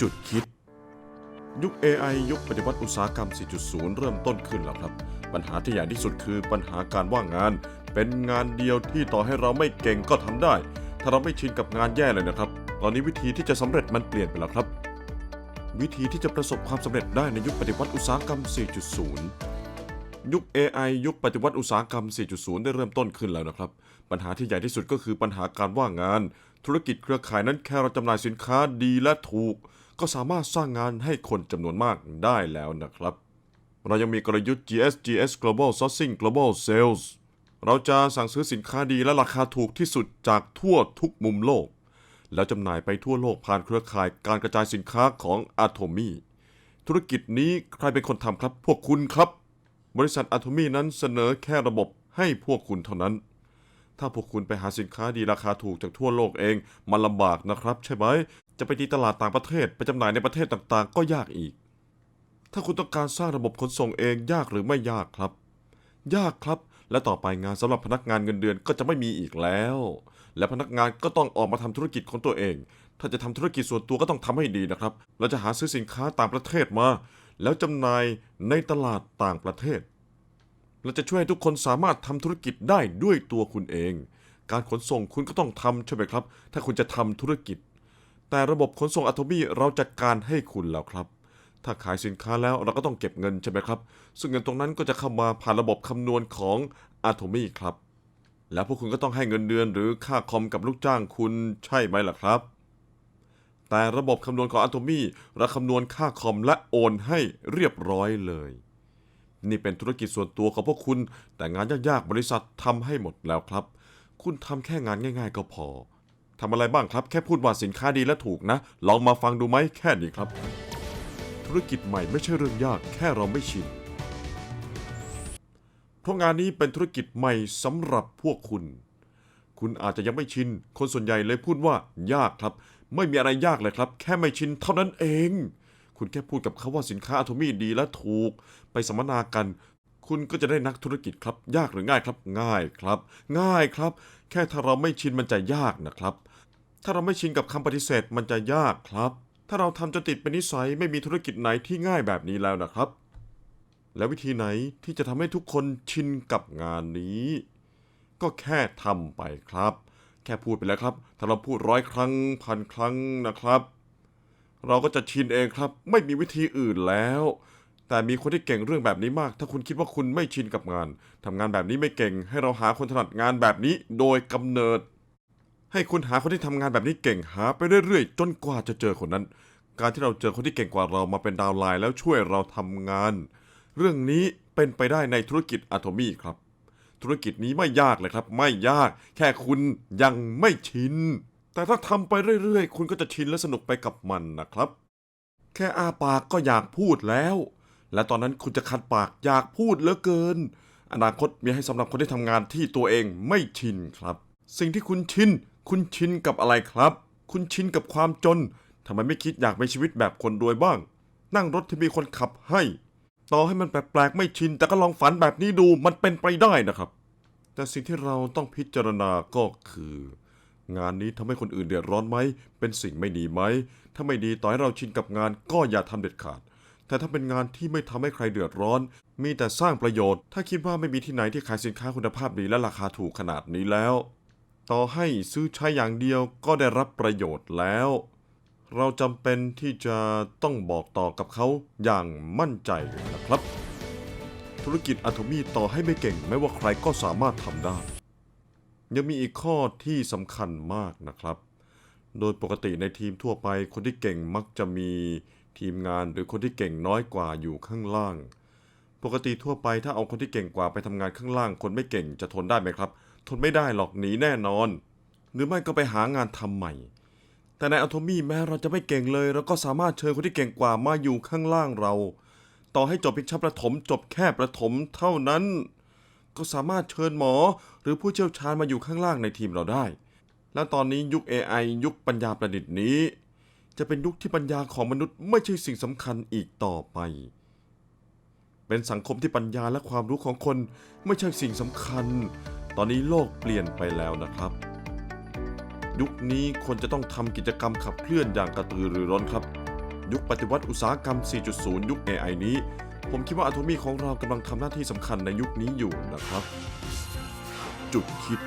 จุดคิด ยุค AI ยุคปฏิวัติอุตสาหกรรม 4.0 เริ่มต้นขึ้นแล้วครับ ปัญหาที่ใหญ่ที่สุดคือปัญหาการว่างงาน เป็นงานเดียวที่ต่อให้เราไม่เก่งก็ทำได้ ถ้าเราไม่ชินกับงานแย่เลยนะครับ ตอนนี้วิธีที่จะสำเร็จมันเปลี่ยนไปแล้วครับ วิธีที่จะประสบความสำเร็จได้ในยุคปฏิวัติอุตสาหกรรม 4.0ยุค AI ยุคปฏิวัติอุตสาหกรรม 4.0 ได้เริ่มต้นขึ้นแล้วนะครับ ปัญหาที่ใหญ่ที่สุดก็คือปัญหาการว่างงาน ธุรกิจเครือข่ายนั้นแค่เราจำหน่ายสินค้าดีและถูก ก็สามารถสร้างงานให้คนจำนวนมากได้แล้วนะครับ เรายังมีกลยุทธ์ GSGS Global Sourcing Global Sales เราจะสั่งซื้อสินค้าดีและราคาถูกที่สุดจากทั่วทุกมุมโลก แล้วจำหน่ายไปทั่วโลกผ่านเครือข่ายการกระจายสินค้าของ Atomy ธุรกิจนี้ใครเป็นคนทำครับ พวกคุณครับ บริษัท Atomy นั้นเสนอแค่ระบบให้พวกคุณเท่านั้น ถ้าพวกคุณไปหาสินค้าดีราคาถูกจากทั่วโลกเองมันลำบากนะครับ ใช่ไหม จะไปตีตลาดต่างประเทศไปจำหน่ายในประเทศต่างๆ ก็ยากอีก ถ้าคุณต้องการสร้างระบบขนส่งเองยากหรือไม่ยากครับ ยากครับ และต่อไปงานสำหรับพนักงานเงินเดือนก็จะไม่มีอีกแล้ว และพนักงานก็ต้องออกมาทำธุรกิจของตัวเอง ถ้าจะทำธุรกิจส่วนตัวก็ต้องทำให้ดีนะครับ เราจะหาซื้อสินค้าต่างประเทศมา แล้วจำหน่ายในตลาดต่างประเทศเราจะช่วยให้ทุกคนสามารถทำธุรกิจได้ด้วยตัวคุณเอง การขนส่งคุณก็ต้องทำใช่ไหมครับ ถ้าคุณจะทำธุรกิจ แต่ระบบขนส่งอัตโนมัติเราจัดการให้คุณแล้วครับ ถ้าขายสินค้าแล้วเราก็ต้องเก็บเงินใช่ไหมครับ ซึ่งเงินตรงนั้นก็จะเข้ามาผ่านระบบคำนวณของอัตโนมัติครับ แล้วพวกคุณก็ต้องให้เงินเดือนหรือค่าคอมกับลูกจ้างคุณใช่ไหมล่ะครับ แต่ระบบคำนวณของอัตโนมัติเราคำนวณค่าคอมและโอนให้เรียบร้อยเลย นี่เป็นธุรกิจส่วนตัวของพวกคุณ แต่งานยากๆบริษัททำให้หมดแล้วครับ คุณทำแค่งานง่าย ๆ ก็พอ ทำอะไรบ้างครับ แค่พูดว่าสินค้าดีและถูกนะ ลองมาฟังดูไหมแค่นี้ครับ ธุรกิจใหม่ไม่ใช่เรื่องยาก แค่เราไม่ชิน เพราะงานนี้เป็นธุรกิจใหม่สำหรับพวกคุณ คุณอาจจะยังไม่ชิน คนส่วนใหญ่เลยพูดว่ายากครับ ไม่มีอะไรยากเลยครับ แค่ไม่ชินเท่านั้นเอง คุณแค่พูดกับเขาว่าสินค้าอะโทมี่ดีและถูก ไปสัมมนากัน คุณก็จะได้นักธุรกิจครับ ยากหรือง่ายครับ ง่ายครับ ง่ายครับ แค่ถ้าเราไม่ชินมันจะยากนะครับ ถ้าเราไม่ชินกับคำปฏิเสธมันจะยากครับ ถ้าเราทำจนติดเป็นนิสัยไม่มีธุรกิจไหนที่ง่ายแบบนี้แล้วนะครับ แล้ววิธีไหนที่จะทำให้ทุกคนชินกับงานนี้ ก็แค่ทำไปครับ แค่พูดไปแล้วครับ ถ้าเราพูดร้อยครั้งพันครั้งนะครับ เราก็จะชินเองครับ ไม่มีวิธีอื่นแล้ว แต่มีคนที่เก่งเรื่องแบบนี้มาก ถ้าคุณคิดว่าคุณไม่ชินกับงาน ทำงานแบบนี้ไม่เก่ง ให้เราหาคนถนัดงานแบบนี้โดยกำเนิด ให้คุณหาคนที่ทำงานแบบนี้เก่งหาไปเรื่อยๆ จนกว่าจะเจอคนนั้น การที่เราเจอคนที่เก่งกว่าเรามาเป็นดาวไลน์แล้วช่วยเราทำงาน เรื่องนี้เป็นไปได้ในธุรกิจอะโทมี่ครับ ธุรกิจนี้ไม่ยากเลยครับ ไม่ยาก แค่คุณยังไม่ชิน แต่ถ้าทำไปเรื่อยๆ คุณก็จะชินและสนุกไปกับมันนะครับ แค่อาปากก็อยากพูดแล้ว และตอนนั้นคุณจะคัดปากอยากพูดเหลือเกิน อนาคตมีให้สำหรับคนที่ทำงานที่ตัวเองไม่ชินครับ สิ่งที่คุณชิน คุณชินกับอะไรครับ คุณชินกับความจนทำไมไม่คิดอยากมีชีวิตแบบคนรวยบ้าง นั่งรถที่มีคนขับให้ ต่อให้มันแปลกๆไม่ชิน แต่ก็ลองฝันแบบนี้ดูมันเป็นไปได้นะครับ แต่สิ่งที่เราต้องพิจารณาก็คือ งานนี้ทำให้คนอื่นเดือดร้อนไหม เป็นสิ่งไม่ดีไหม ถ้าไม่ดีต่อให้เราชินกับงานก็อย่าทำเด็ดขาด แต่ถ้าเป็นงานที่ไม่ทำให้ใครเดือดร้อน มีแต่สร้างประโยชน์ ถ้าคิดว่าไม่มีที่ไหนที่ขายสินค้าคุณภาพดีและราคาถูกขนาดนี้แล้ว ต่อให้ซื้อใช้อย่างเดียวก็ได้รับประโยชน์แล้ว เราจำเป็นที่จะต้องบอกต่อกับเขาอย่างมั่นใจนะครับ ธุรกิจอะโทมีต่อให้ไม่เก่งไม่ว่าใครก็สามารถทำได้ ยังมีอีกข้อที่สำคัญมากนะครับ โดยปกติในทีมทั่วไปคนที่เก่งมักจะมี ทีมงานหรือคนที่เก่งน้อยกว่าอยู่ข้างล่าง ปกติทั่วไปถ้าเอาคนที่เก่งกว่าไปทำงานข้างล่าง คนไม่เก่งจะทนได้ไหมครับ ทนไม่ได้หรอกหนีแน่นอน หรือไม่ก็ไปหางานทำใหม่ แต่ในอะโทมี่แม้เราจะไม่เก่งเลย เราก็สามารถเชิญคนที่เก่งกว่ามาอยู่ข้างล่างเรา ต่อให้จบเพียงชั้นประถม จบแค่ประถมเท่านั้น ก็สามารถเชิญหมอ หรือผู้เชี่ยวชาญมาอยู่ข้างล่างในทีมเราได้ และตอนนี้ยุค AI ยุคปัญญาประดิษฐ์นี้ จะเป็นยุคที่ปัญญาของมนุษย์ไม่ใช่สิ่งสำคัญอีกต่อไป เป็นสังคมที่ปัญญาและความรู้ของคนไม่ใช่สิ่งสำคัญ ตอนนี้โลกเปลี่ยนไปแล้วนะครับ ยุคนี้คนจะต้องทำกิจกรรมขับเคลื่อนอย่างกระตือรือร้นครับ ยุคปฏิวัติอุตสาหกรรม 4.0 ยุค AI นี้ ผมคิดว่าอะโทมีของเรากำลังทำหน้าที่สำคัญในยุคนี้อยู่นะครับ จุดคิด